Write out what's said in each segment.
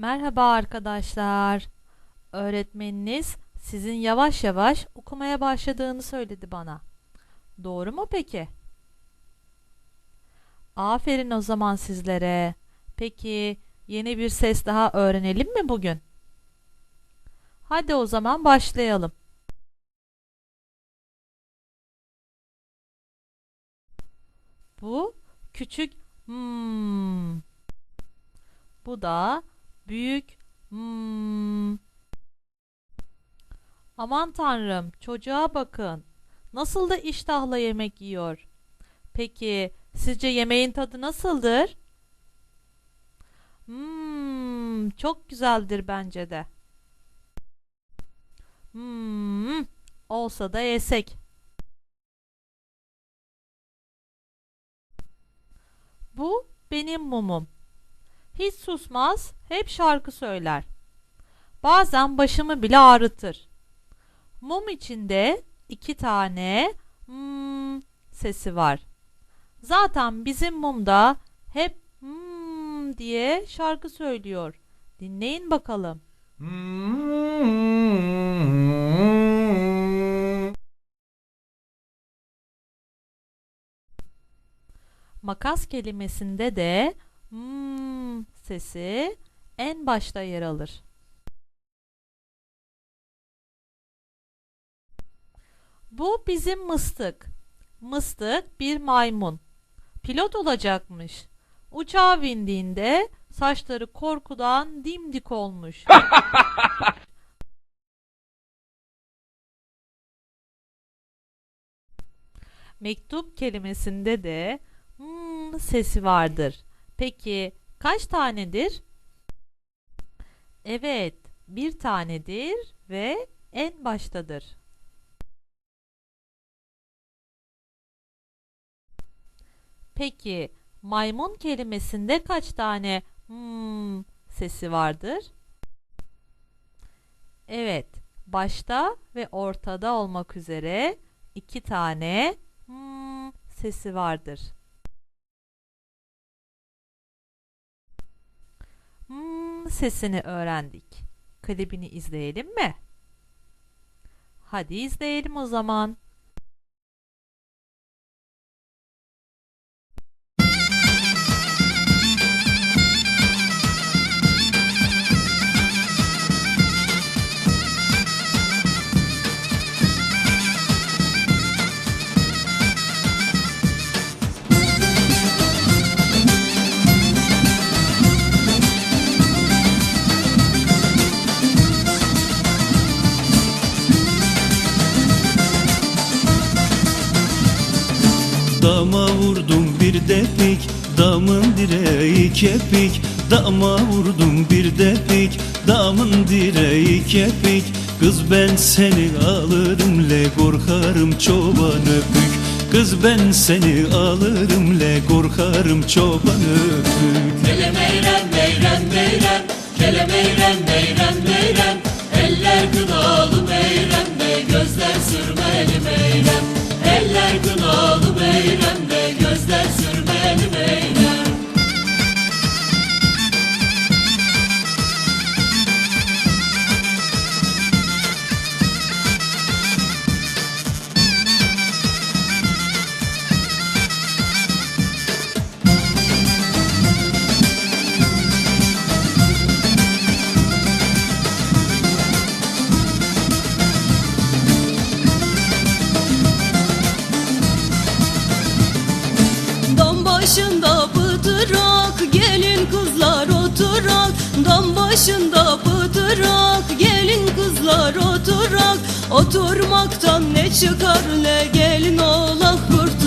Merhaba arkadaşlar. Öğretmeniniz sizin yavaş yavaş okumaya başladığını söyledi bana. Doğru mu peki? Aferin o zaman sizlere. Peki yeni bir ses daha öğrenelim mi bugün? Hadi o zaman başlayalım. Bu küçük hmm. Bu da büyük hmm. Aman tanrım, çocuğa bakın. Nasıl da iştahla yemek yiyor. Peki, sizce yemeğin tadı nasıldır? Hmm, çok güzeldir bence de. Hmm, olsa da yesek. Bu benim mumum. Hiç susmaz, hep şarkı söyler. Bazen başımı bile ağrıtır. Mum içinde iki tane hmm sesi var. Zaten bizim mumda hep hmm diye şarkı söylüyor. Dinleyin bakalım. Makas kelimesinde de hmm sesi en başta yer alır. Bu bizim mıstık. Mıstık bir maymun. Pilot olacakmış. Uçağa bindiğinde saçları korkudan dimdik olmuş. Mektup kelimesinde de hmm sesi vardır. Peki kaç tanedir? Evet, bir tanedir ve en baştadır. Peki maymun kelimesinde kaç tane hmm sesi vardır? Evet, başta ve ortada olmak üzere iki tane hmm sesi vardır. Hmm sesini öğrendik. Klibini izleyelim mi? Hadi izleyelim o zaman. Dama vurdum bir depik Damın direği kepik. Dama vurdum bir depik Damın direği kepik. Kız ben seni alırım le korkarım çoban öpük. Kız ben seni alırım le korkarım çoban öpük. Kele meyrem meyrem meyrem Kele meyrem meyrem meyrem Eller gıdalı meyremde Gözler sürmeli meyrem Eller gıdalı meyremde başında pıtırak gelin kızlar oturak. Oturmaktan ne çıkar le gelin oğlak kurtulak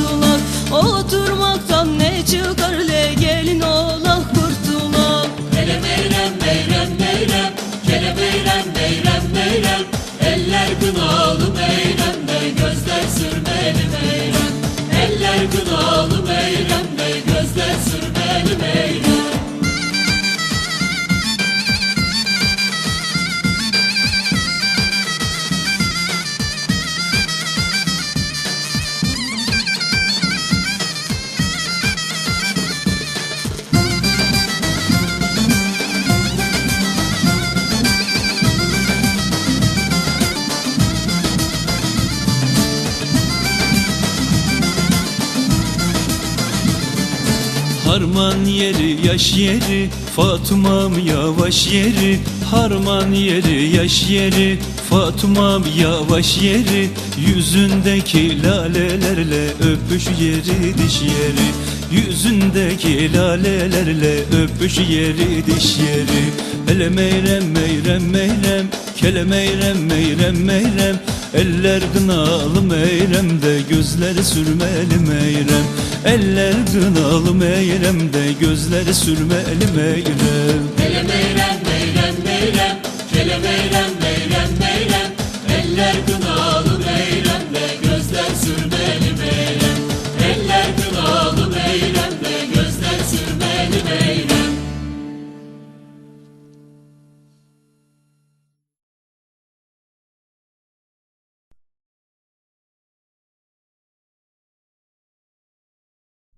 Harman yeri yaş yeri Fatıma'm yavaş yeri. Harman yeri yaş yeri Fatıma'm yavaş yeri. Yüzündeki lalelerle öpüş yeri diş yeri. Yüzündeki lalelerle öpüş yeri diş yeri. Ele meyrem meyrem meyrem. Kele meyrem meyrem meyrem Eller gınalı meyremde Gözleri sürmeli meyrem Eller gınalı meyremde Gözleri sürmeli meyrem Hele meyrem